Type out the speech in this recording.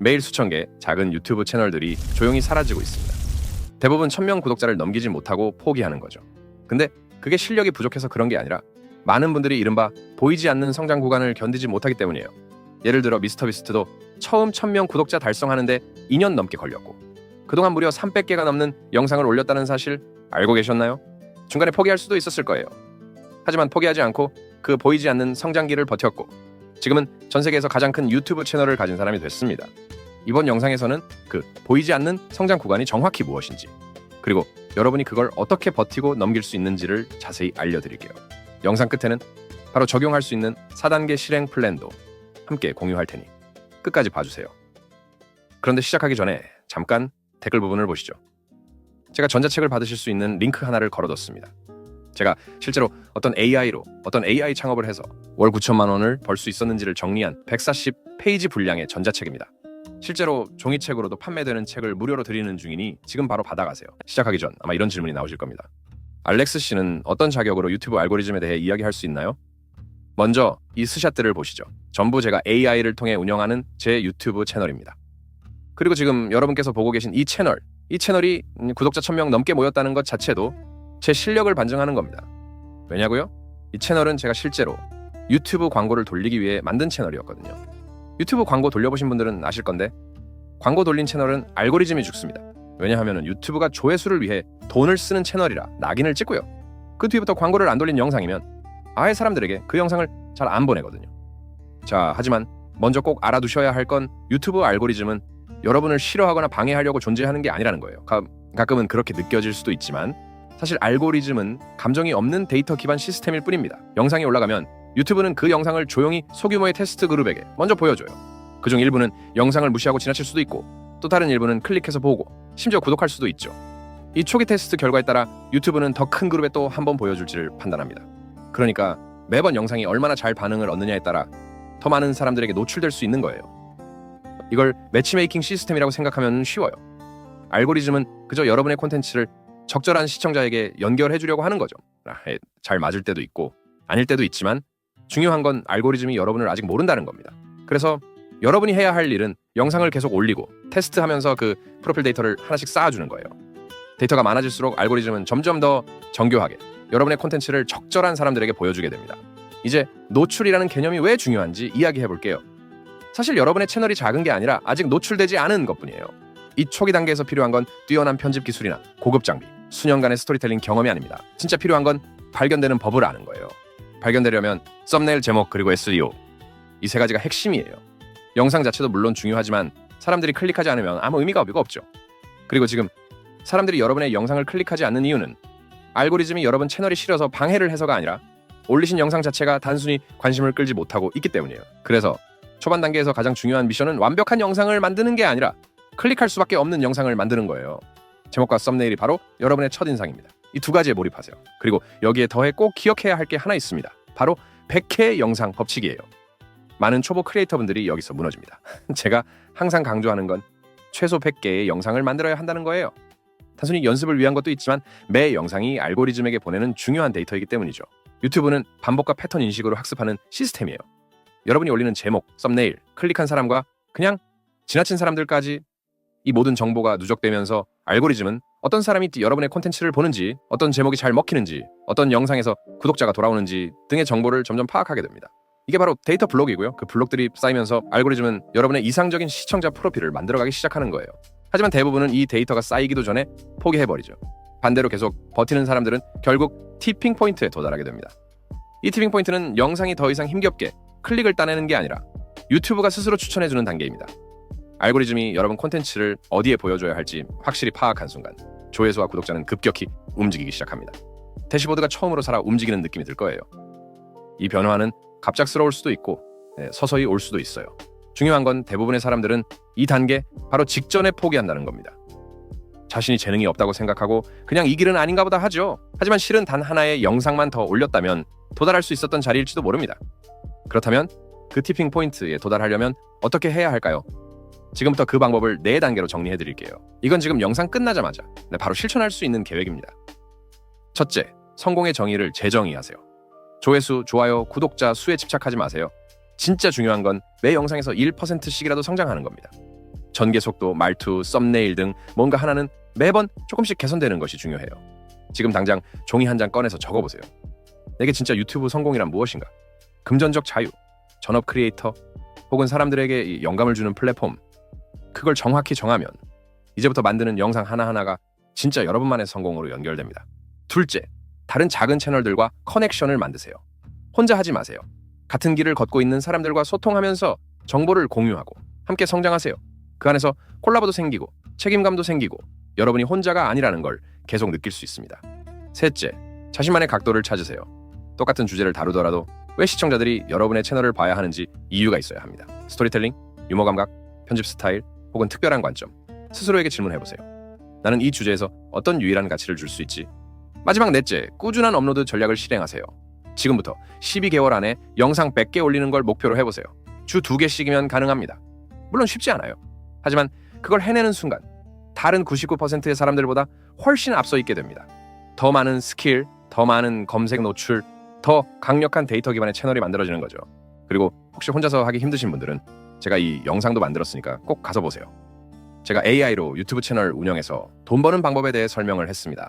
매일 수천 개 작은 유튜브 채널들이 조용히 사라지고 있습니다. 대부분 1000명 구독자를 넘기지 못하고 포기하는 거죠. 근데 그게 실력이 부족해서 그런 게 아니라 많은 분들이 이른바 보이지 않는 성장 구간을 견디지 못하기 때문이에요. 예를 들어 미스터비스트도 처음 1000명 구독자 달성하는데 2년 넘게 걸렸고 그동안 무려 300개가 넘는 영상을 올렸다는 사실 알고 계셨나요? 중간에 포기할 수도 있었을 거예요. 하지만 포기하지 않고 그 보이지 않는 성장기를 버텼고 지금은 전 세계에서 가장 큰 유튜브 채널을 가진 사람이 됐습니다. 이번 영상에서는 그 보이지 않는 성장 구간이 정확히 무엇인지 그리고 여러분이 그걸 어떻게 버티고 넘길 수 있는지를 자세히 알려드릴게요. 영상 끝에는 바로 적용할 수 있는 4단계 실행 플랜도 함께 공유할 테니 끝까지 봐주세요. 그런데 시작하기 전에 잠깐 댓글 부분을 보시죠. 제가 전자책을 받으실 수 있는 링크 하나를 걸어뒀습니다. 제가 실제로 어떤 AI로 어떤 AI 창업을 해서 월 9천만 원을 벌 수 있었는지를 정리한 140 페이지 분량의 전자책입니다. 실제로 종이책으로도 판매되는 책을 무료로 드리는 중이니 지금 바로 받아가세요. 시작하기 전 아마 이런 질문이 나오실 겁니다. 알렉스 씨는 어떤 자격으로 유튜브 알고리즘에 대해 이야기할 수 있나요? 먼저 이 스샷들을 보시죠. 전부 제가 AI를 통해 운영하는 제 유튜브 채널입니다. 그리고 지금 여러분께서 보고 계신 이 채널, 이 채널이 구독자 1000명 넘게 모였다는 것 자체도 제 실력을 반증하는 겁니다. 왜냐고요? 이 채널은 제가 실제로 유튜브 광고를 돌리기 위해 만든 채널이었거든요. 유튜브 광고 돌려보신 분들은 아실 건데 광고 돌린 채널은 알고리즘이 죽습니다. 왜냐하면 유튜브가 조회수를 위해 돈을 쓰는 채널이라 낙인을 찍고요. 그 뒤부터 광고를 안 돌린 영상이면 아예 사람들에게 그 영상을 잘 안 보내거든요. 자, 하지만 먼저 꼭 알아두셔야 할 건 유튜브 알고리즘은 여러분을 싫어하거나 방해하려고 존재하는 게 아니라는 거예요. 가, 가끔은 그렇게 느껴질 수도 있지만 사실 알고리즘은 감정이 없는 데이터 기반 시스템일 뿐입니다. 영상이 올라가면 유튜브는 그 영상을 조용히 소규모의 테스트 그룹에게 먼저 보여줘요. 그중 일부는 영상을 무시하고 지나칠 수도 있고 또 다른 일부는 클릭해서 보고 심지어 구독할 수도 있죠. 이 초기 테스트 결과에 따라 유튜브는 더 큰 그룹에 또 한 번 보여줄지를 판단합니다. 그러니까 매번 영상이 얼마나 잘 반응을 얻느냐에 따라 더 많은 사람들에게 노출될 수 있는 거예요. 이걸 매치메이킹 시스템이라고 생각하면 쉬워요. 알고리즘은 그저 여러분의 콘텐츠를 적절한 시청자에게 연결해 주려고 하는 거죠. 아, 예, 잘 맞을 때도 있고 아닐 때도 있지만 중요한 건 알고리즘이 여러분을 아직 모른다는 겁니다. 그래서 여러분이 해야 할 일은 영상을 계속 올리고 테스트하면서 그 프로필 데이터를 하나씩 쌓아주는 거예요. 데이터가 많아질수록 알고리즘은 점점 더 정교하게 여러분의 콘텐츠를 적절한 사람들에게 보여주게 됩니다. 이제 노출이라는 개념이 왜 중요한지 이야기해 볼게요. 사실 여러분의 채널이 작은 게 아니라 아직 노출되지 않은 것뿐이에요. 이 초기 단계에서 필요한 건 뛰어난 편집 기술이나 고급 장비, 수년간의 스토리텔링 경험이 아닙니다. 진짜 필요한 건 발견되는 법을 아는 거예요. 발견되려면 썸네일 제목 그리고 SEO 이 세 가지가 핵심이에요. 영상 자체도 물론 중요하지만 사람들이 클릭하지 않으면 아무 의미가 없죠. 그리고 지금 사람들이 여러분의 영상을 클릭하지 않는 이유는 알고리즘이 여러분 채널이 싫어서 방해를 해서가 아니라 올리신 영상 자체가 단순히 관심을 끌지 못하고 있기 때문이에요. 그래서 초반 단계에서 가장 중요한 미션은 완벽한 영상을 만드는 게 아니라 클릭할 수밖에 없는 영상을 만드는 거예요. 제목과 썸네일이 바로 여러분의 첫인상입니다. 이 두 가지에 몰입하세요. 그리고 여기에 더해 꼭 기억해야 할 게 하나 있습니다. 바로 100회 영상 법칙이에요. 많은 초보 크리에이터분들이 여기서 무너집니다. 제가 항상 강조하는 건 최소 100개의 영상을 만들어야 한다는 거예요. 단순히 연습을 위한 것도 있지만 매 영상이 알고리즘에게 보내는 중요한 데이터이기 때문이죠. 유튜브는 반복과 패턴 인식으로 학습하는 시스템이에요. 여러분이 올리는 제목, 썸네일, 클릭한 사람과 그냥 지나친 사람들까지 이 모든 정보가 누적되면서 알고리즘은 어떤 사람이 여러분의 콘텐츠를 보는지, 어떤 제목이 잘 먹히는지, 어떤 영상에서 구독자가 돌아오는지 등의 정보를 점점 파악하게 됩니다. 이게 바로 데이터 블록이고요. 그 블록들이 쌓이면서 알고리즘은 여러분의 이상적인 시청자 프로필을 만들어가기 시작하는 거예요. 하지만 대부분은 이 데이터가 쌓이기도 전에 포기해버리죠. 반대로 계속 버티는 사람들은 결국 티핑 포인트에 도달하게 됩니다. 이 티핑 포인트는 영상이 더 이상 힘겹게 클릭을 따내는 게 아니라 유튜브가 스스로 추천해주는 단계입니다. 알고리즘이 여러분 콘텐츠를 어디에 보여줘야 할지 확실히 파악한 순간 조회수와 구독자는 급격히 움직이기 시작합니다. 대시보드가 처음으로 살아 움직이는 느낌이 들 거예요. 이 변화는 갑작스러울 수도 있고 네, 서서히 올 수도 있어요. 중요한 건 대부분의 사람들은 이 단계 바로 직전에 포기한다는 겁니다. 자신이 재능이 없다고 생각하고 그냥 이 길은 아닌가 보다 하죠. 하지만 실은 단 하나의 영상만 더 올렸다면 도달할 수 있었던 자리일지도 모릅니다. 그렇다면 그 티핑 포인트에 도달하려면 어떻게 해야 할까요? 지금부터 그 방법을 네 단계로 정리해 드릴게요. 이건 지금 영상 끝나자마자 네, 바로 실천할 수 있는 계획입니다. 첫째, 성공의 정의를 재정의하세요. 조회수, 좋아요, 구독자 수에 집착하지 마세요. 진짜 중요한 건 매 영상에서 1%씩이라도 성장하는 겁니다. 전개 속도, 말투, 썸네일 등 뭔가 하나는 매번 조금씩 개선되는 것이 중요해요. 지금 당장 종이 한 장 꺼내서 적어보세요. 내게 진짜 유튜브 성공이란 무엇인가? 금전적 자유, 전업 크리에이터, 혹은 사람들에게 이 영감을 주는 플랫폼. 그걸 정확히 정하면 이제부터 만드는 영상 하나하나가 진짜 여러분만의 성공으로 연결됩니다. 둘째, 다른 작은 채널들과 커넥션을 만드세요. 혼자 하지 마세요. 같은 길을 걷고 있는 사람들과 소통하면서 정보를 공유하고 함께 성장하세요. 그 안에서 콜라보도 생기고 책임감도 생기고 여러분이 혼자가 아니라는 걸 계속 느낄 수 있습니다. 셋째, 자신만의 각도를 찾으세요. 똑같은 주제를 다루더라도 왜 시청자들이 여러분의 채널을 봐야 하는지 이유가 있어야 합니다. 스토리텔링, 유머 감각, 편집 스타일 혹은 특별한 관점. 스스로에게 질문해 보세요. 나는 이 주제에서 어떤 유일한 가치를 줄 수 있지? 마지막 넷째, 꾸준한 업로드 전략을 실행하세요. 지금부터 12개월 안에 영상 100개 올리는 걸 목표로 해보세요. 주 2개씩이면 가능합니다. 물론 쉽지 않아요. 하지만 그걸 해내는 순간 다른 99%의 사람들보다 훨씬 앞서 있게 됩니다. 더 많은 스킬, 더 많은 검색 노출, 더 강력한 데이터 기반의 채널이 만들어지는 거죠. 그리고 혹시 혼자서 하기 힘드신 분들은 제가 이 영상도 만들었으니까 꼭 가서 보세요. 제가 AI로 유튜브 채널 운영해서 돈 버는 방법에 대해 설명을 했습니다.